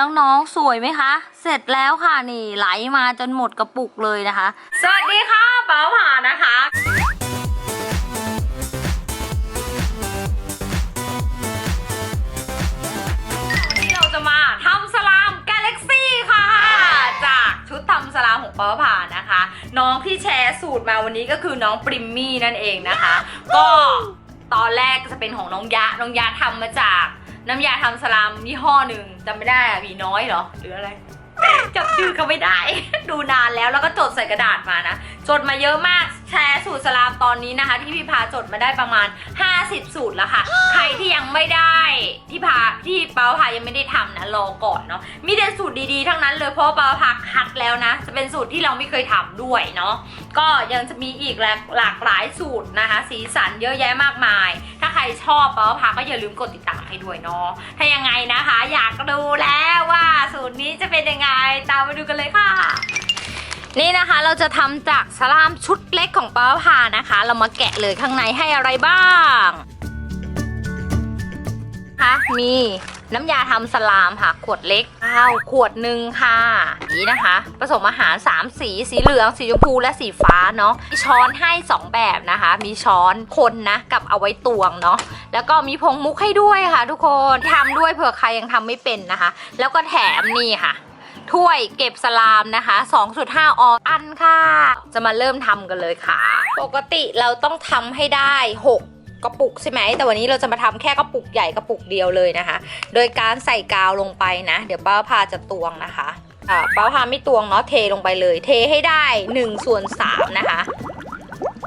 น้องๆ สวยไหมคะ เสร็จแล้วค่ะนี่ไหลมาจนหมดกระปุกเลยนะคะ สวัสดีค่ะป้าผ่านะคะวันนี้เราจะมาทำสลามกาแล็กซี่ค่ะ จากชุดทำสลามของป้าผ่านะคะ น้องที่แชร์สูตรมาวันนี้ก็คือน้องปริมมี่นั่นเองนะคะ ก็ตอนแรกจะเป็นของน้องยะ น้องยะทำมาจาก น้ำยาทำสลามยี่ห้อหนึ่งจำไม่ได้อะมีน้อยเหรอ หรืออะไรจำชื่อเขาไม่ได้ ดูนานแล้วแล้วก็จดใส่กระดาษมานะ จดมาเยอะมากแชร์สูตรสลามตอนนี้นะคะ ที่พี่พาจดมาได้ประมาณ 50 สูตรแล้วค่ะ ใครที่ยังไม่ได้ที่พาที่เปาพายังไม่ได้ทำนะรอก่อนเนาะมีแต่สูตรดีๆ ทั้งนั้นเลยเพราะเปาพาคัดแล้วนะจะเป็นสูตรที่เราไม่เคยทำด้วยเนาะ ก็ยังจะมีอีกหลากหลายสูตรนะคะ สีสันเยอะแยะมากมาย ถ้าใครชอบเปาพาก็อย่าลืมกดติดตามให้ด้วยเนาะถ้ายังไงนะคะ อยากดูแล้วว่าสูตรนี้จะเป็นยังไงตามมาดูกันเลยค่ะนี่นะคะเราจะทำจากสลามชุดเล็กของป้าพานะคะ เรามาแกะเลยข้างในให้อะไรบ้างคะมี น้ำยาทำสลามค่ะ ขวดเล็กข้าวขวดหนึ่งค่ะ นี่นะคะ ผสมอาหาร 3 สี สีเหลือง สีชมพู และสีฟ้าเนาะมีช้อนให้ 2 แบบนะคะ มีช้อนคนนะ กับเอาไว้ตวงเนาะ แล้วก็มีผงมุกให้ด้วยค่ะ ทุกคน ทำด้วยเผื่อใครยังทำไม่เป็นนะคะ แล้วก็แถมนี่ค่ะถ้วยเก็บสลามนะคะ 2.5 ออนอันค่ะ จะมาเริ่มทำกันเลยค่ะ ปกติเราต้องทำให้ได้ 6 กระปุกใช่ไหม แต่วันนี้เราจะมาทำแค่กระปุกใหญ่กระปุกเดียวเลยนะคะ โดยการใส่กาวลงไปนะ เดี๋ยวป้าพาจะตวงนะคะอ่าป้าพาไม่ตวงเนาะเทลงไปเลย เทให้ได้1ส่วน3นะคะ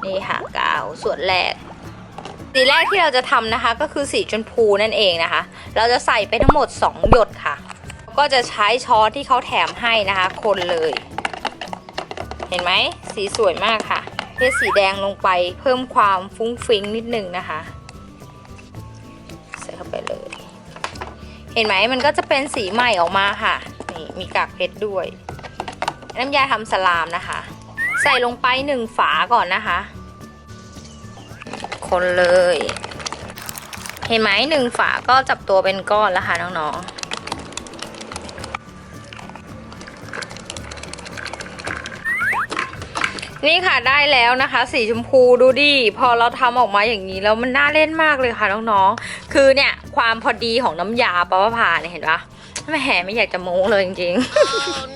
นี่ค่ะกาวส่วนแรกสีแรกที่เราจะทำนะคะก็คือสีชมพูนั่นเองนะคะ เราจะใส่ไปทั้งหมด 2 หยดค่ะ ก็จะใช้ช้อนที่เขาแถมให้นะคะ คนเลย เห็นไหมสีสวยมากค่ะ เทสีแดงลงไปเพิ่มความฟุ้งฟิ้งนิดนึงนะคะ ใส่เข้าไปเลย เห็นไหมมันก็จะเป็นสีใหม่ออกมาค่ะ นี่มีกากเพชรด้วย น้ำยาทำสลามนะคะ ใส่ลงไปหนึ่งฝาก่อนนะคะ คนเลย เห็นไหมหนึ่งฝาก็จับตัวเป็นก้อนแล้วค่ะน้องๆ นี่ค่ะได้แล้วนะคะ สีชมพูดูดิพอเราทำออกมาอย่างนี้แล้วมันน่าเล่นมากเลยค่ะน้องๆ คือเนี่ยความพอดีของน้ำยาปะวะพาเนี่ยเห็นปะไม่แหไม่อยากจะโม้เลยจริง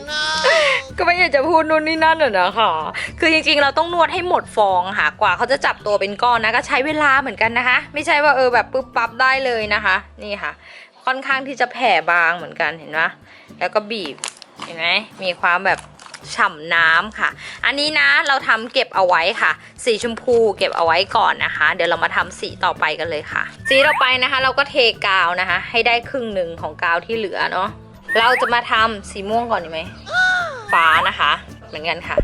ๆ ก็ไม่อยากจะพูดนู่นนี่นั่นอะนะคะคือจริงๆ เราต้องนวดให้หมดฟองค่ะกว่าเขาจะจับตัวเป็นก้อนนะก็ใช้เวลาเหมือนกันนะคะ ไม่ใช่ว่าเออแบบปุ๊บปั๊บได้เลยนะคะ นี่ค่ะ ค่อนข้างที่จะแผ่บางเหมือนกันเห็นปะแล้วก็บีบเห็นไหมมีความแบบ ฉ่ำน้ำค่ะ อันนี้นะเราทำเก็บเอาไว้ค่ะ สีชมพูเก็บเอาไว้ก่อนนะคะ เดี๋ยวเรามาทำสีต่อไปกันเลยค่ะ สีต่อไปนะคะ เราก็เทกาวนะคะ ให้ได้ครึ่งหนึ่งของกาวที่เหลือเนาะเราจะมาทำสีม่วงก่อนดีไหมฟ้านะคะ เหมือนกันค่ะ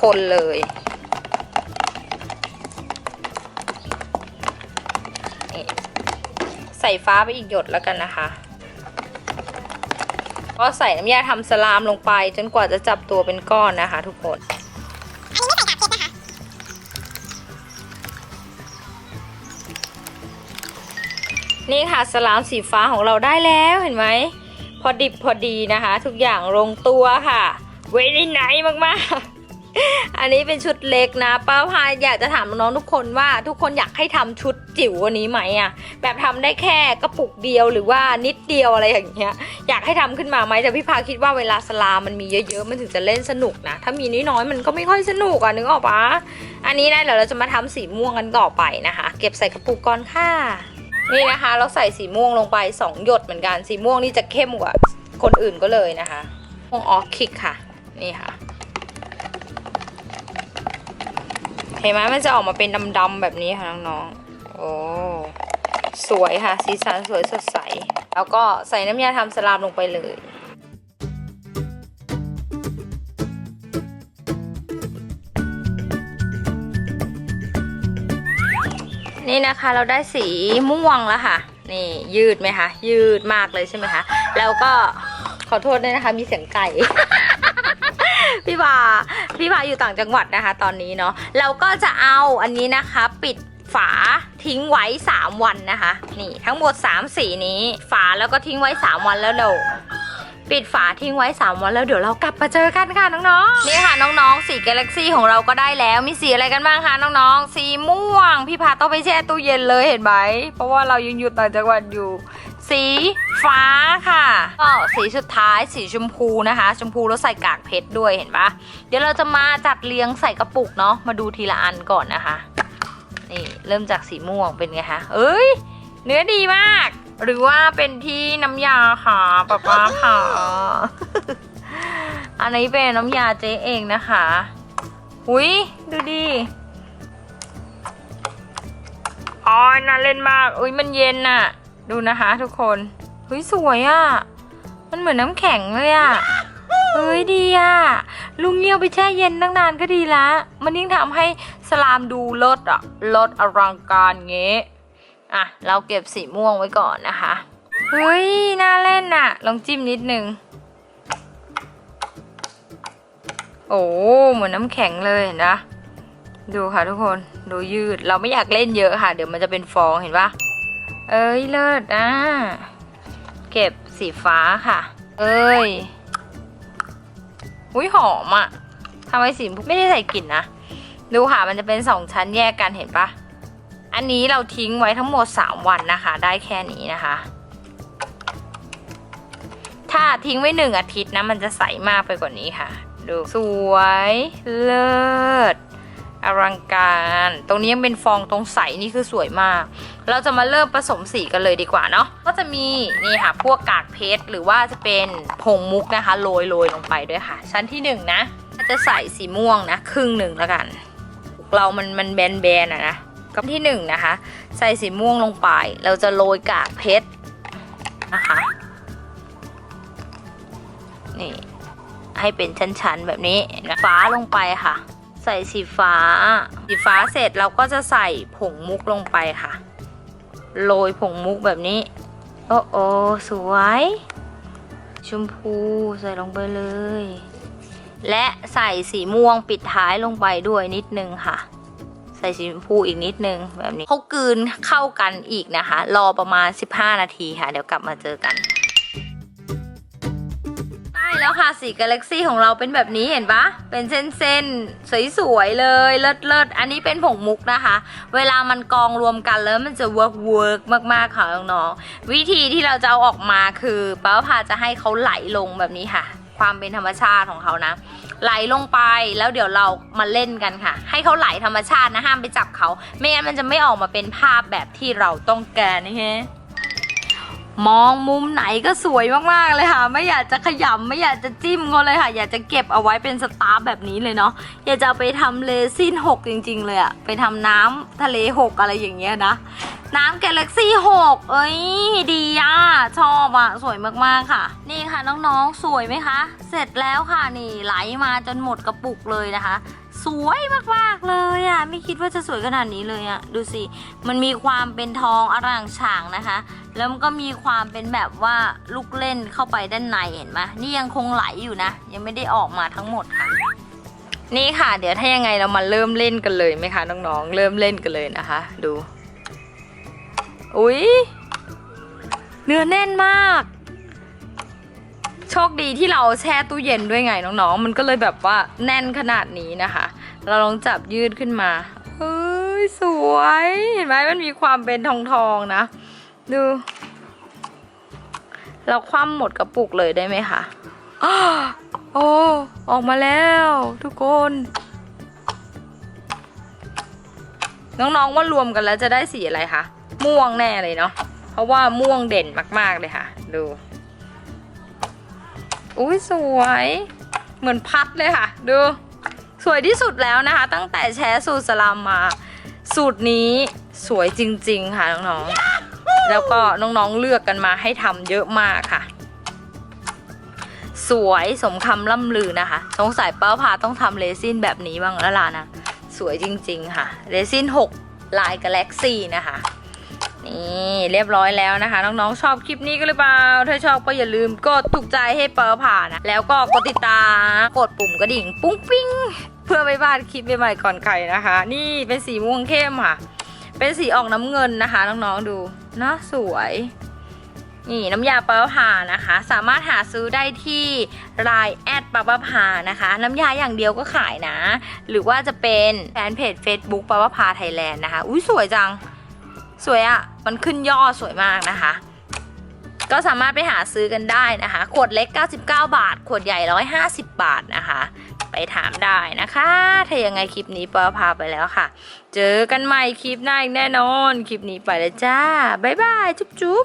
คนเลยใส่ฟ้าไปอีกหยดแล้วกันนะคะ ก็ใส่น้ำยาทำสลามลงไป จนกว่าจะจับตัวเป็นก้อนนะคะ ทุกคนอันนี้ไม่ใส่กากเพชรนะคะนี่ค่ะสลามสีฟ้าของเราได้แล้วเห็นไหม พอดิบพอดีนะคะ ทุกอย่างลงตัวค่ะ เวลี่ไนท์มากๆ อันนี้เป็นชุดเล็กนะป้าพายอยากจะถามน้องๆทุกคนว่าทุกคนอยากให้ทำชุดจิ๋ววันนี้ไหมอะแบบทำได้แค่กระปุกเดียวหรือว่านิดเดียวอะไรอย่างเงี้ยอยากให้ทำขึ้นมาไหมแต่พี่พาคิดว่าเวลาสลามมันมีเยอะๆมันถึงจะเล่นสนุกนะถ้ามีน้อยๆมันก็ไม่ค่อยสนุกอะนึกออกปะอันนี้นะเดี๋ยวเราจะมาทำสีม่วงกันต่อไปนะคะ เก็บใส่กระปุกก่อนค่ะนี่นะคะ เราใส่สีม่วงลงไป 2 หยดเหมือนกันสีม่วงนี่จะเข้มกว่าคนอื่นก็เลยนะคะม่วงออคิกค่ะ นี่ค่ะ เห็นไหมมันจะออกมาเป็นดำๆแบบนี้ค่ะน้องๆ โอ้ สวยค่ะ สีสันสวยสดใส แล้วก็ใส่น้ำยาทำสลามลงไปเลยนี่นะคะเราได้สีม่วงแล้วค่ะ นี่ยืดไหมคะยืดมากเลยใช่ไหมคะ แล้วก็ขอโทษด้วยนะคะมีเสียงไก่ พี่พาพี่พาอยู่ต่างจังหวัดนะคะ ตอนนี้เนาะเราก็จะเอาอันนี้นะคะ ปิดฝาทิ้งไว้ 3 วันนะคะ นี่ทั้งหมด 3 สีนี้ ฝาแล้วก็ทิ้งไว้ 3 วันแล้วเราปิดฝาทิ้งไว้ 3 วันแล้วเดี๋ยวเรากลับมาเจอกันค่ะน้องๆนี่ค่ะน้องๆสีกาแล็กซี่ของเราก็ได้แล้วมีสีอะไรกันบ้างคะน้องๆสีม่วง พี่พาต้องไปแช่ตู้เย็นเลยเห็นไหมเพราะว่าเรายังอยู่ต่างจังหวัดอยู่ สีฟ้าค่ะก็สีสุดท้ายสีชมพูนะคะ ชมพูแล้วใส่กากเพชรด้วยเห็นปะเดี๋ยวเราจะมาจัดเรียงใส่กระปุกเนาะมาดูทีละอันก่อนนะคะ นี่เริ่มจากสีม่วงเป็นไงคะเอ้ย เนื้อดีมาก หรือว่าเป็นที่น้ำยาค่ะป้าป้าค่ะ อันนี้เป็นน้ำยาเจ๊เองนะคะหุยดูดิอ๋อน่าเล่นมาก อุ้ยมันเย็นน่ะ ดูนะคะทุกคนเฮ้ยสวยอะ่ะ มันเหมือนน้ำแข็งเลยอะ่ะเฮ้ยดีอะ่ะ ลุงเงี้ยวไปแช่เย็นตั้งนานก็ดีละมันยิ่งทำให้สลามดูลดอะลดอลังการเงี้อะ เราเก็บสีม่วงไว้ก่อนนะคะเฮ้ยน่าเล่นน่ะ ลองจิ้มนิดนึง โอ้เหมือนน้ำแข็งเลยนะ ดูค่ะทุกคน ดูยืด เราไม่อยากเล่นเยอะค่ะ เดี๋ยวมันจะเป็นฟองเห็นปะ เอ้ยเลิศอะเก็บสีฟ้าค่ะ เอ้ยอุ้ยหอมอะ่ะทำไมสีไม่ได้ใส่กลิ่นนะ ดูค่ะมันจะเป็นสองชั้นแยกกันเห็นปะอันนี้เราทิ้งไว้ทั้งหมด 3 วันนะคะ ได้แค่นี้นะคะ ถ้าทิ้งไว้หนึ่งอาทิตย์นะ มันจะใสมากไปกว่านี้ค่ะ ดูสวย เลิศ อลังการ ตรงนี้ยังเป็นฟองตรงใสนี่คือสวยมาก เราจะมาเริ่มผสมสีกันเลยดีกว่าเนาะ ก็จะมีนี่ค่ะพวกกากเพชรหรือว่าจะเป็นผงมุกนะคะโรยโรยลงไปด้วยค่ะ ชั้นที่หนึ่งนะจะใส่สีม่วงนะครึ่งหนึ่งแล้วกัน เรามันมันแบนแบนๆอะนะก็ที่หนึ่งนะคะ ใส่สีม่วงลงไป เราจะโรยกากเพชรนะคะ นี่ให้เป็นชั้นๆแบบนี้นะฟ้าลงไปค่ะ ส่สีฟ้า สีฟ้าเสร็จเราก็จะใส่ผงมุกลงไปค่ะ โรยผงมุกแบบนี้ โอ้โอสวย ชมพูใส่ลงไปเลย และใส่สีม่วงปิดท้ายลงไปด้วยนิดนึงค่ะ ใส่สีชมพูอีกนิดนึงแบบนี้เขากลืนเข้ากันอีกนะคะ รอประมาณ 15 นาทีค่ะ เดี๋ยวกลับมาเจอกัน แล้วค่ะสีกาแล็กซี่ของเราเป็นแบบนี้เห็นปะเป็นเส้นๆสวยๆเลยเลิศๆอันนี้เป็นผงมุกนะคะ เวลามันกองรวมกันแล้วมันจะเวิร์กเวิร์กมากๆค่ะน้องๆวิธีที่เราจะเอาออกมาคือป้าพาจะให้เขาไหลลงแบบนี้ค่ะ ความเป็นธรรมชาติของเขานะ ไหลลงไปแล้วเดี๋ยวเรามาเล่นกันค่ะ ให้เขาไหลธรรมชาตินะห้ามไปจับเขา ไม่งั้นมันจะไม่ออกมาเป็นภาพแบบที่เราต้องการนะฮะ มองมุมไหนก็สวยมากๆเลยค่ะ ไม่อยากจะขยำไม่อยากจะจิ้มเขาเลยค่ะ อยากจะเก็บเอาไว้เป็นสตาร์แบบนี้เลยเนาะอยากจะไปทำเลซินหกจริง ๆ เลยอะไปทำน้ำทะเลหกอะไรอย่างเงี้ยนะน้ำกาแล็กซี่หกเอ้ยดีอะชอบอะสวยมากๆค่ะ นี่ค่ะน้องๆสวยไหมคะ เสร็จแล้วค่ะนี่ไหลมาจนหมดกระปุกเลยนะคะ สวยมากๆเลยอะไม่คิดว่าจะสวยขนาดนี้เลยอะดูสิมันมีความเป็นทองอร่างฉ่างนะคะ แล้วมันก็มีความเป็นแบบว่าลูกเล่นเข้าไปด้านในเห็นไหมนี่ยังคงไหลอยู่นะ ยังไม่ได้ออกมาทั้งหมดค่ะ นี่ค่ะ เดี๋ยวถ้ายังไงเรามาเริ่มเล่นกันเลยไหมคะน้องๆเริ่มเล่นกันเลยนะคะ ดู อุ๊ยเนื้อแน่นมาก คดีที่เราแช่ตู้เย็นด้วยไงน้องๆ มันก็เลยแบบว่าแน่นขนาดนี้นะคะ เราลองจับยืดขึ้นมาเฮ้ยสวยเห็นไหมมันมีความเป็นทองทองๆนะ ดู เราคว่ำหมดกระปุกเลยได้ไหมคะอ้าโอ้ออกมาแล้วทุกคนน้องๆว่ารวมกันแล้วจะได้สีอะไรคะม่วงแน่เลยเนาะเพราะว่าม่วงเด่นมากๆเลยค่ะ ดู อุ้ยสวย เหมือนพัดเลยค่ะ ดู สวยที่สุดแล้วนะคะ ตั้งแต่แชร์สูตรสลามมา สูตรนี้สวยจริง ๆ ค่ะน้องๆ แล้วก็น้องๆเลือกกันมาให้ทำเยอะมากค่ะ สวยสมคำล่ำลือนะคะ สงสัยเป้าพาต้องทำเรซินแบบนี้บ้างแล้วล่ะนะ สวยจริง ๆ ค่ะ เรซิน6ลายกาแล็กซี่นะคะ นี่เรียบร้อยแล้วนะคะ น้องๆชอบคลิปนี้ก็หรือเปล่า ถ้าชอบก็อย่าลืมกดถูกใจให้เปอร์ผ่านนะแล้วก็กดติดตาม กดปุ่มกระดิ่ง ปุ้งปิ้ง เพื่อไม่พลาดคลิปใหม่ๆก่อนใครนะคะ นี่เป็นสีม่วงเข้มค่ะ เป็นสีออกน้ำเงินนะคะ น้องๆดูนาะสวยนี่น้ำยาปลาปะพานะคะ สามารถหาซื้อได้ที่ไลน์แอดปลาปะพานะคะ น้ำยาอย่างเดียวก็ขายนะ หรือว่าจะเป็นแฟนเพจ Facebook ปลาปะพาไทยแลนด์นะคะ อุ้ยสวยจัง สวยอะ่ะ มันขึ้นย่อสวยมากนะคะ ก็สามารถไปหาซื้อกันได้นะคะ ขวดเล็ก 99 บาท ขวดใหญ่ 150 บาทนะคะ ไปถามได้นะคะ ถ้ายังไงคลิปนี้ปอพาไปแล้วค่ะ เจอกันใหม่คลิปหน้าอีกแน่นอน คลิปนี้ไปแล้วจ้า บ๊ายบาย จุ๊บจุ๊บ